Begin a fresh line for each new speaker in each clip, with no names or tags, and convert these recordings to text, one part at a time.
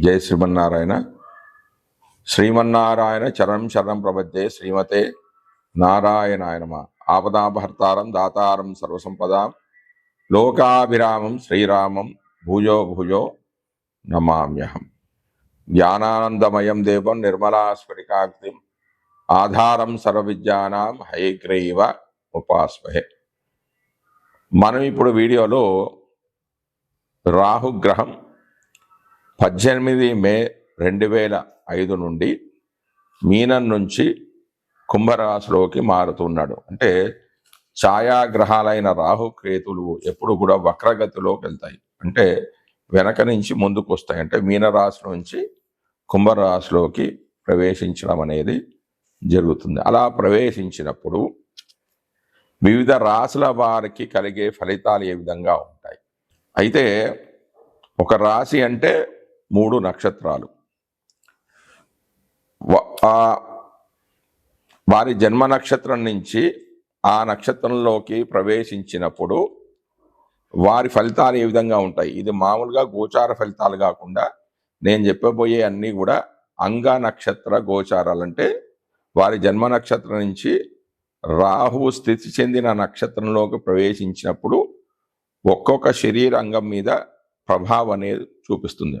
జయ శ్రీమన్నారాయణ. శ్రీమన్నారాయణ చరణం శరణం ప్రపద్యే శ్రీమతే నారాయణాయనమ. ఆపదాభర్తారం దాతారం సర్వసంపదాం. లోకాభిరామం శ్రీరామం భూజో భూజో నమామ్యహం. జ్ఞానానందమయం దేవం నిర్మలా స్ఫటికాగ్నిం ఆధారం సర్వవిద్యానాం హైగ్రీవ ఉపాస్మహే. మనం ఇప్పుడు వీడియోలో రాహుగ్రహం పద్దెనిమిది మే రెండు వేల ఐదు నుండి మీనం నుంచి కుంభరాశిలోకి మారుతున్నాడు. అంటే ఛాయాగ్రహాలైన రాహు కేతులు ఎప్పుడు కూడా వక్రగతిలోకి వెళ్తాయి. అంటే వెనక నుంచి ముందుకు వస్తాయి అంటే మీనరాశి నుంచి కుంభరాశిలోకి ప్రవేశించడం అనేది జరుగుతుంది. అలా ప్రవేశించినప్పుడు వివిధ రాశుల వారికి కలిగే ఫలితాలు ఏ విధంగా ఉంటాయి? అయితే ఒక రాశి అంటే మూడు నక్షత్రాలు. వారి జన్మ నక్షత్రం నుంచి ఆ నక్షత్రంలోకి ప్రవేశించినప్పుడు వారి ఫలితాలు ఏ విధంగా ఉంటాయి? ఇది మామూలుగా గోచార ఫలితాలు కాకుండా నేను చెప్పబోయే అన్నీ కూడా అంగ నక్షత్ర గోచారాలు. అంటే వారి జన్మ నక్షత్రం నుంచి రాహువు స్థితి చెందిన నక్షత్రంలోకి ప్రవేశించినప్పుడు ఒక్కొక్క శరీర అంగం మీద ప్రభావం అనేది చూపిస్తుంది.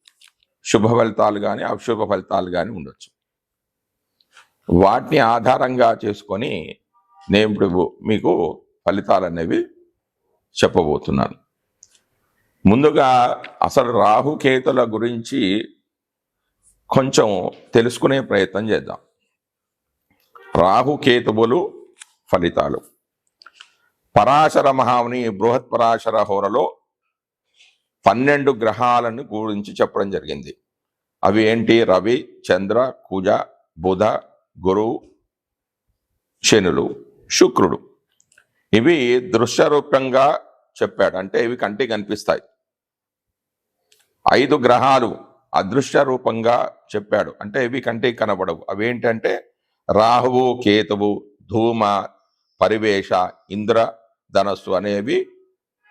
శుభ ఫలితాలు కానీ అశుభ ఫలితాలు కానీ ఉండొచ్చు. వాటిని ఆధారంగా చేసుకొని నేను ఇప్పుడు మీకు ఫలితాలు అనేవి చెప్పబోతున్నాను. ముందుగా అసలు రాహుకేతుల గురించి కొంచెం తెలుసుకునే ప్రయత్నం చేద్దాం. రాహుకేతువులు ఫలితాలు. పరాశర మహాముని బృహత్ పరాశర హోరలో పన్నెండు గ్రహాలను గురించి చెప్పడం జరిగింది. అవి ఏంటి? రవి చంద్ర కుజ బుధ గురు శనులు శుక్రుడు. ఇవి దృశ్య రూపంగా చెప్పాడు. అంటే ఇవి కంటికి కనిపిస్తాయి. ఐదు గ్రహాలు అదృశ్య రూపంగా చెప్పాడు. అంటే ఇవి కంటికి కనబడవు. అవి ఏంటంటే రాహువు కేతువు ధూమ పరివేష ఇంద్ర ధనస్సు అనేవి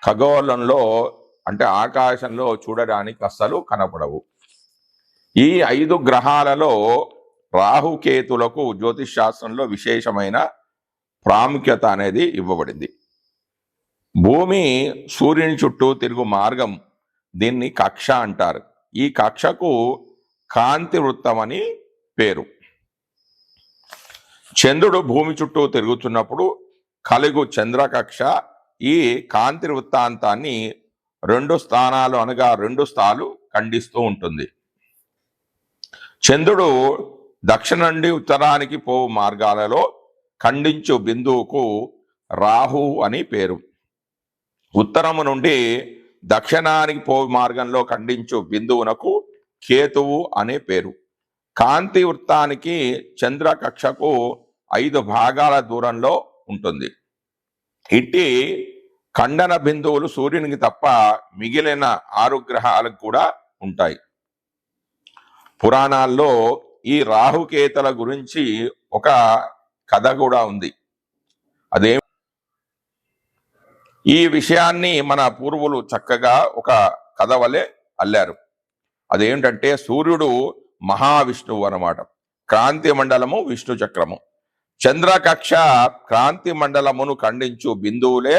ఖగోళంలో అంటే ఆకాశంలో చూడడానికి అస్సలు కనపడవు. ఈ ఐదు గ్రహాలలో రాహుకేతులకు జ్యోతిష్ శాస్త్రంలో విశేషమైన ప్రాముఖ్యత అనేది ఇవ్వబడింది. భూమి సూర్యుని చుట్టూ తిరుగు మార్గం దీన్ని కక్ష అంటారు. ఈ కక్షకు కాంతి వృత్తం అని పేరు. చంద్రుడు భూమి చుట్టూ తిరుగుతున్నప్పుడు కలుగు చంద్రకక్ష ఈ కాంతి వృత్తాంతాన్ని రెండు స్థానాలు అనగా రెండు స్థాలు ఖండిస్తూ ఉంటుంది. చంద్రుడు దక్షిణ నుండి ఉత్తరానికి పోవు మార్గాలలో ఖండించు బిందువుకు రాహు అని పేరు. ఉత్తరము నుండి దక్షిణానికి పోవు మార్గంలో ఖండించు బిందువునకు కేతువు అనే పేరు. కాంతి వృత్తానికి చంద్ర కక్షకు ఐదు భాగాల దూరంలో ఉంటుంది. ఇట్టి ఖండన బిందువులు సూర్యునికి తప్ప మిగిలిన ఆరు గ్రహాలకు కూడా ఉంటాయి. పురాణాల్లో ఈ రాహుకేతల గురించి ఒక కథ కూడా ఉంది. అదే ఈ విషయాన్ని మన పూర్వులు చక్కగా ఒక కథ వలె అల్లారు. అదేంటంటే సూర్యుడు మహావిష్ణువు అనమాట క్రాంతి మండలము విష్ణు చక్రము. చంద్రకక్ష క్రాంతి మండలమును ఖండించు బిందువులే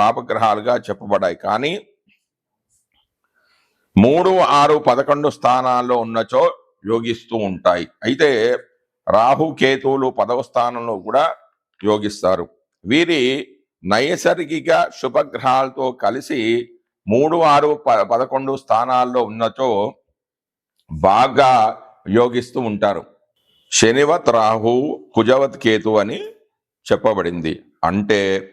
పాపగ్రహాలుగా చెప్పబడాయి కానీ మూడు ఆరు పదకొండు స్థానాల్లో ఉన్నచో యోగిస్తూ ఉంటాయి. అయితే రాహు కేతువులు పదవ స్థానంలో కూడా యోగిస్తారు. వీరి నైసర్గిక శుభగ్రహాలతో కలిసి మూడు ఆరు ప- పదకొండు స్థానాల్లో ఉన్నచో బాగా యోగిస్తూ ఉంటారు. శనివత్ రాహు కుజవత్ కేతు అని చెప్పబడింది. అంటే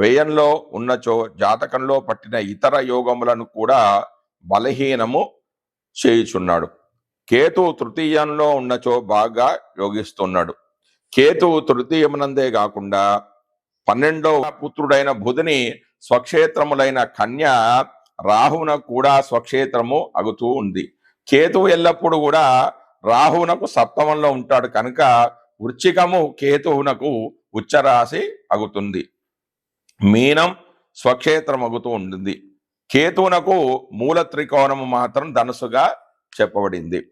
వ్యయంలో ఉన్నచో జాతకంలో పట్టిన ఇతర యోగములను కూడా బలహీనము చేయుచున్నాడు. కేతు తృతీయంలో ఉన్నచో బాగా యోగిస్తున్నాడు. కేతు తృతీయమునందే కాకుండా పన్నెండవ పుత్రుడైన బుధుని స్వక్షేత్రములైన కన్య రాహువున కూడా స్వక్షేత్రము అగుతూ ఉంది. కేతువు ఎల్లప్పుడూ కూడా రాహువునకు సప్తమంలో ఉంటాడు కనుక వృచ్చికము కేతువునకు ఉచ్చరాశి అగుతుంది. మీనం స్వక్షేత్రమగుతూ ఉంటుంది. కేతువునకు మూల త్రికోణము మాత్రం ధనుసుగా చెప్పబడింది.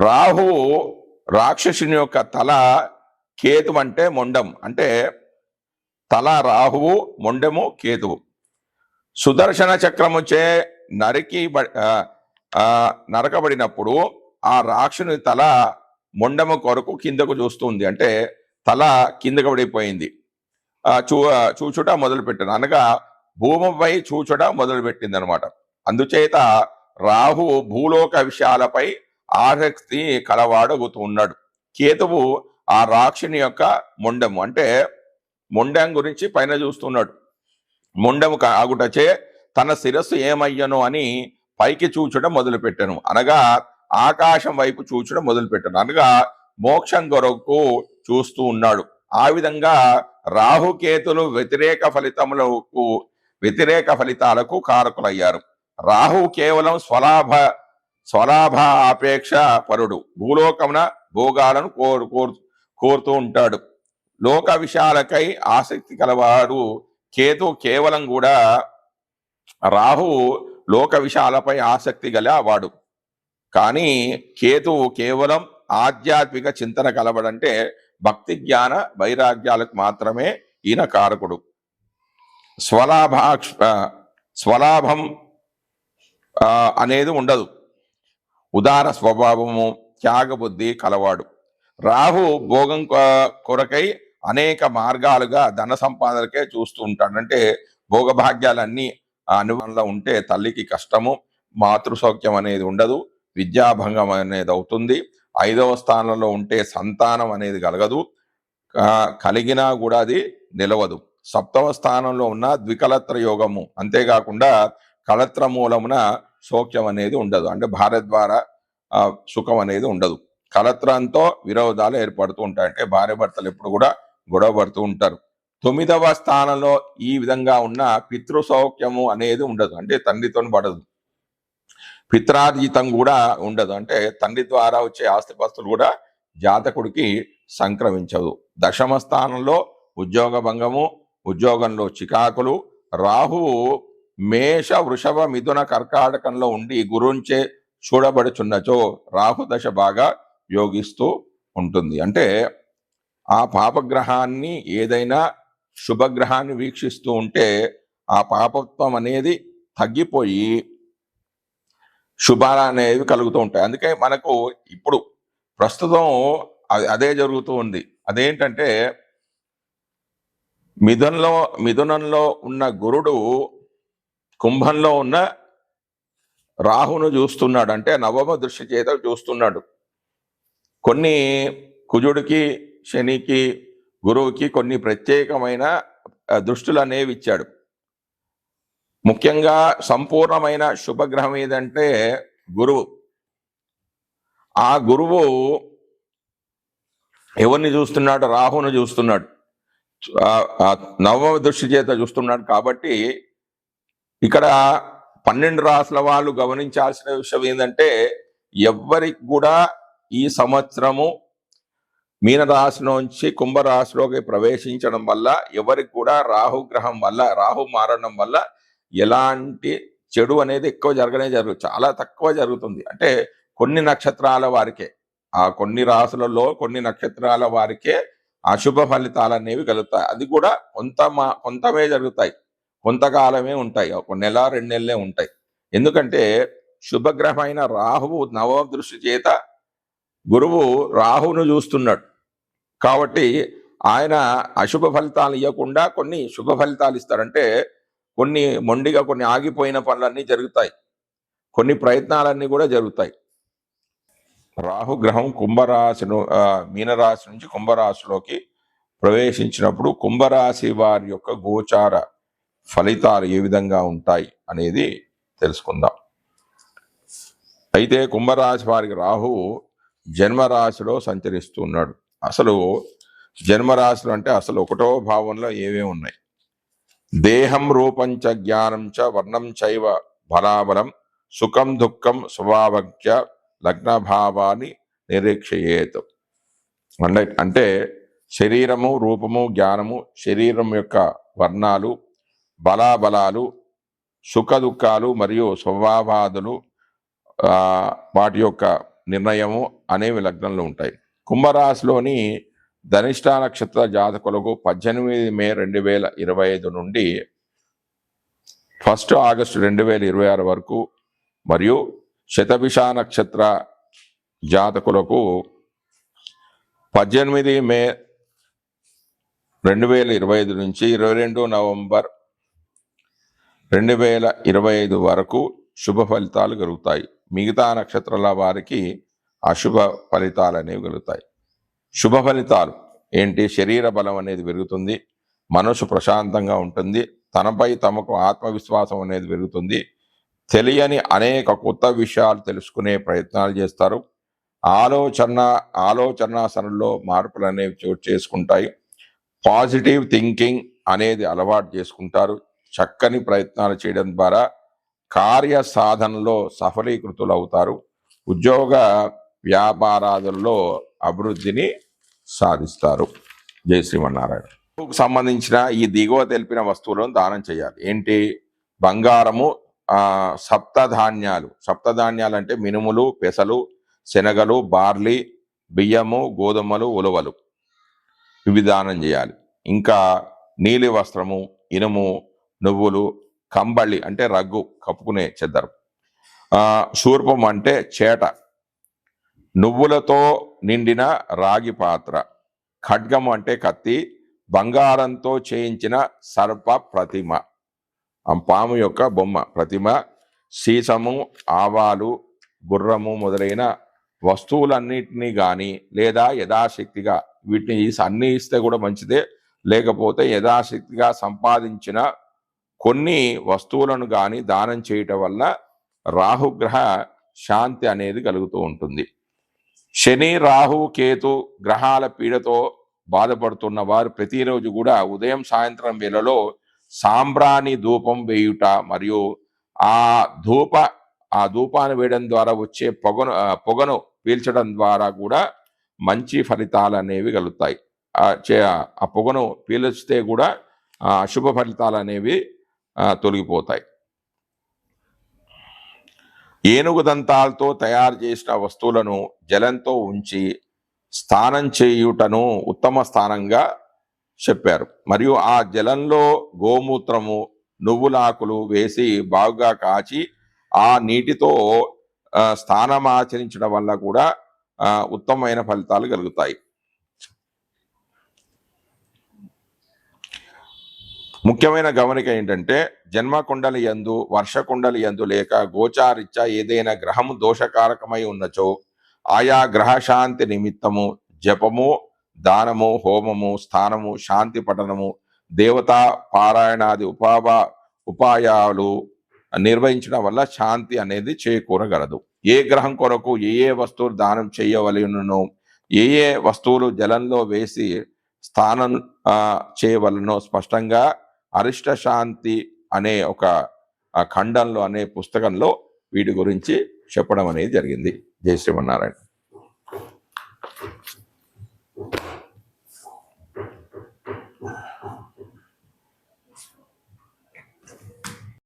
రాహువు రాక్షసుని యొక్క తల కేతు అంటే మొండం. అంటే తల రాహువు మొండెము కేతువు. సుదర్శన చక్రముచే నరికి బ- నరకబడినప్పుడు ఆ రాక్షుని తల మొండము కొరకు కిందకు చూస్తుంది అంటే తల కిందకు పడిపోయింది. చూ చూచుట మొదలుపెట్టాను అనగా భూమిపై చూచుట మొదలుపెట్టింది అనమాట అందుచేత రాహు భూలోక విషయాలపై ఆసక్తి కలవాడగుతూ ఉన్నాడు కేతువు ఆ రాక్షుని యొక్క మొండము. అంటే మొండం గురించి పైన చూస్తున్నాడు. మొండము ఆగుటచే తన శిరస్సు ఏమయ్యను అని పైకి చూచడం మొదలుపెట్టాను. అనగా ఆకాశం వైపు చూచడం మొదలుపెట్టాను. అనగా మోక్షం కొరకు చూస్తూ ఉన్నాడు. ఆ విధంగా రాహుకేతులు వ్యతిరేక ఫలితములకు వ్యతిరేక ఫలితాలకు కారకులయ్యారు. రాహు కేవలం స్వలాభ స్వలాభ ఆపేక్ష పరుడు. భూలోకమున భోగాలను కోరు కోరు కోరుతూ ఉంటాడు. లోక విషయాలకై ఆసక్తి కలవాడు కేతు కేవలం కూడా రాహు లోక విషయాలపై ఆసక్తి గల వాడు. కానీ కేతు కేవలం ఆధ్యాత్మిక చింతన కలవడంటే భక్తి జ్ఞాన వైరాగ్యాలకు మాత్రమే ఈయన కారకుడు. స్వలాభాక్ష స్వలాభం అనేది ఉండదు. ఉదార స్వభావము త్యాగబుద్ధి కలవాడు. రాహు భోగం కొరకై అనేక మార్గాలుగా ధన సంపాదనకే చూస్తూ ఉంటాడు. అంటే భోగభాగ్యాలన్నీ ఆ అనుభవంలో ఉంటే తల్లికి కష్టము మాతృసౌఖ్యం అనేది ఉండదు విద్యాభంగం అనేది అవుతుంది. ఐదవ స్థానంలో ఉంటే సంతానం అనేది కలగదు. కలిగినా కూడా అది నిలవదు. సప్తవ స్థానంలో ఉన్న ద్వికలత్ర యోగము అంతేకాకుండా కలత్ర మూలమున సౌఖ్యం అనేది ఉండదు. అంటే భార్య ద్వారా సుఖం అనేది ఉండదు. కలత్రంతో విరోధాలు ఏర్పడుతూ ఉంటాయి. అంటే భార్య భర్తలు ఎప్పుడు కూడా గొడవ పడుతూ ఉంటారు. తొమ్మిదవ స్థానంలో ఈ విధంగా ఉన్న పితృ సౌఖ్యము అనేది ఉండదు. అంటే తండ్రితో పడదు. పిత్రార్జితం కూడా ఉండదు. అంటే తండ్రి ద్వారా వచ్చే ఆస్తిపాస్తులు కూడా జాతకుడికి సంక్రమించదు. దశమ స్థానంలో ఉద్యోగ భంగము ఉద్యోగంలో చికాకులు రాహువు మేష వృషభ మిథున కర్కాటకంలో ఉండి గురుంచే చూడబడుచున్నచో రాహు దశ బాగా యోగిస్తూ ఉంటుంది. అంటే ఆ పాపగ్రహాన్ని ఏదైనా శుభగ్రహాన్ని వీక్షిస్తూ ఉంటే ఆ పాపత్వం అనేది తగ్గిపోయి శుభాలు అనేవి కలుగుతూ ఉంటాయి. అందుకే మనకు ఇప్పుడు ప్రస్తుతం అ- అదే జరుగుతూ ఉంది. అదేంటంటే మిథునంలో మిథునంలో ఉన్న గురుడు కుంభంలో ఉన్న రాహును చూస్తున్నాడు. అంటే నవమ దృష్టి చేత చూస్తున్నాడు. కొన్ని కుజుడికి శనికి గురువుకి కొన్ని ప్రత్యేకమైన దృష్టిలు దృష్టులు అనేవి ఇచ్చాడు. ముఖ్యంగా సంపూర్ణమైన శుభగ్రహం ఏదంటే గురువు. ఆ గురువు ఎవరిని చూస్తున్నాడు? రాహును చూస్తున్నాడు. నవమ దృష్టి చేత చూస్తున్నాడు కాబట్టి ఇక్కడ పన్నెండు రాసుల వాళ్ళు గమనించాల్సిన విషయం ఏంటంటే ఎవ్వరికి కూడా ఈ సంవత్సరము మీనరాశి నుంచి కుంభరాశిలోకి ప్రవేశించడం వల్ల ఎవరికి కూడా రాహు గ్రహం వల్ల రాహు మారడం వల్ల ఎలాంటి చెడు అనేది ఎక్కువ జరగనే జరుగు చాలా తక్కువ జరుగుతుంది. అంటే కొన్ని నక్షత్రాల వారికే ఆ కొన్ని రాసులలో కొన్ని నక్షత్రాల వారికే అశుభ ఫలితాలు అనేవి కలుగుతాయి. అది కూడా కొంత మా కొంతమే జరుగుతాయి. కొంతకాలమే ఉంటాయి. ఒక నెల రెండు నెలలే ఉంటాయి. ఎందుకంటే శుభగ్రహమైన రాహువు నవ దృష్టి చేత గురువు రాహువును చూస్తున్నాడు. కాబట్టి ఆయన అశుభ ఫలితాలు ఇవ్వకుండా కొన్ని శుభ ఫలితాలు ఇస్తారంటే కొన్ని మొండిగా కొన్ని ఆగిపోయిన పనులన్నీ జరుగుతాయి. కొన్ని ప్రయత్నాలన్నీ కూడా జరుగుతాయి. రాహు గ్రహం కుంభరాశిను మీనరాశి నుంచి కుంభరాశిలోకి ప్రవేశించినప్పుడు కుంభరాశి వారి యొక్క గోచార ఫలితాలు ఏ విధంగా ఉంటాయి అనేది తెలుసుకుందాం. అయితే కుంభరాశి వారికి రాహువు జన్మరాశిలో సంచరిస్తున్నాడు అసలు జన్మరాశులు అంటే అసలు ఒకటో భావంలో ఏవే ఉన్నాయి? దేహం రూపంచ జ్ఞానం చ వర్ణం చైవ బలాబలం సుఖం దుఃఖం స్వభావజ్ఞ లగ్నభావాన్ని నిరీక్షయేత్. అంటే అంటే శరీరము రూపము జ్ఞానము శరీరం యొక్క వర్ణాలు బలాబలాలు సుఖ దుఃఖాలు మరియు స్వభావాదులు వాటి యొక్క నిర్ణయము అనేవి లగ్నంలో ఉంటాయి. కుంభరాశిలోని ధనిష్ట నక్షత్ర జాతకులకు పద్దెనిమిది మే రెండు వేల ఇరవై ఐదు నుండి ఫస్ట్ ఆగస్టు రెండు వేల ఇరవై ఆరు వరకు మరియు శతభిష నక్షత్ర జాతకులకు పద్దెనిమిది మే రెండు వేల ఇరవై ఐదు నుంచి ఇరవై రెండు నవంబర్ రెండు వేల ఇరవై ఐదు వరకు శుభ ఫలితాలు కలుగుతాయి. మిగతా నక్షత్రాల వారికి అశుభ ఫలితాలు అనేవి కలుగుతాయి. శుభ ఫలితాలు. ఏంటి? శరీర బలం అనేది పెరుగుతుంది. మనసు ప్రశాంతంగా ఉంటుంది. తనపై తమకు ఆత్మవిశ్వాసం అనేది పెరుగుతుంది. తెలియని అనేక కొత్త విషయాలు తెలుసుకునే ప్రయత్నాలు చేస్తారు. ఆలోచన ఆలోచనాసనలో మార్పులు అనేవి చోటు చేసుకుంటాయి. పాజిటివ్ థింకింగ్ అనేది అలవాటు చేసుకుంటారు. చక్కని ప్రయత్నాలు చేయడం ద్వారా కార్య సాధనలో సఫలీకృతులు అవుతారు. ఉద్యోగ వ్యాపారాదుల్లో అభివృద్ధిని సాధిస్తారు. జై శ్రీమన్నారాయణ. సంబంధించిన ఈ దిగువ తెలిపిన వస్తువులను దానం చేయాలి. ఏంటి? బంగారము సప్తధాన్యాలు. సప్తధాన్యాలు అంటే మినుములు పెసలు శనగలు బార్లీ బియ్యము గోధుమలు ఉలవలు. ఇవి దానం చేయాలి. ఇంకా నీలి వస్త్రము ఇనుము నువ్వులు కంబళి అంటే రగ్గు కప్పుకునే చెద్దరు. శూర్పం అంటే చేట. నువ్వులతో నిండిన రాగి పాత్ర. ఖడ్గం అంటే కత్తి బంగారంతో చేయించిన సర్ప ప్రతిమ. పాము యొక్క బొమ్మ ప్రతిమ సీసము ఆవాలు గుర్రము మొదలైన వస్తువులన్నిటినీ కానీ లేదా యథాశక్తిగా వీటిని అన్ని ఇస్తే కూడా మంచిదే. లేకపోతే యథాశక్తిగా సంపాదించిన కొన్ని వస్తువులను కానీ దానం చేయటం వల్ల రాహుగ్రహ శాంతి అనేది కలుగుతూ ఉంటుంది. శని రాహు కేతు గ్రహాల పీడతో బాధపడుతున్న వారు ప్రతిరోజు కూడా ఉదయం సాయంత్రం వేళలో సాంబ్రాణి ధూపం వేయుట మరియు ఆ ధూప ఆ ధూపాన్ని వేయడం ద్వారా వచ్చే పొగను పొగను పీల్చడం ద్వారా కూడా మంచి ఫలితాలు అనేవి కలుగుతాయి. ఆ పొగను పీల్చితే కూడా శుభ అశుభ ఫలితాలు అనేవి తొలగిపోతాయి. ఏనుగు దంతాలతో తయారు చేసిన వస్తువులను జలంతో ఉంచి స్నానం చేయుటను ఉత్తమ స్థానంగా చెప్పారు. మరియు ఆ జలంలో గోమూత్రము నువ్వులాకులు వేసి బాగుగా కాచి ఆ నీటితో స్థానం ఆచరించడం వల్ల కూడా ఉత్తమమైన ఫలితాలు కలుగుతాయి. ముఖ్యమైన గమనిక ఏంటంటే జన్మ కుండలి యందు వర్ష కుండలి యందు లేక గోచారిత్య ఏదైనా గ్రహము దోషకారకమై ఉన్నచో ఆయా గ్రహశాంతి నిమిత్తము జపము దానము హోమము స్థానము శాంతి పఠనము దేవతా పారాయణాది ఉపాబా ఉపాయాలు నిర్వహించడం వల్ల శాంతి అనేది చేకూరగలదు. ఏ గ్రహం కొరకు ఏ ఏ వస్తువులు దానం చేయవలెనునో ఏ ఏ వస్తువులు జలంలో వేసి స్థానం చేయవలనో స్పష్టంగా అరిష్ట శాంతి అనే ఒక ఖండంలో అనే పుస్తకంలో వీటి గురించి చెప్పడం అనేది జరిగింది. జయశ్రీమన్నారాయణ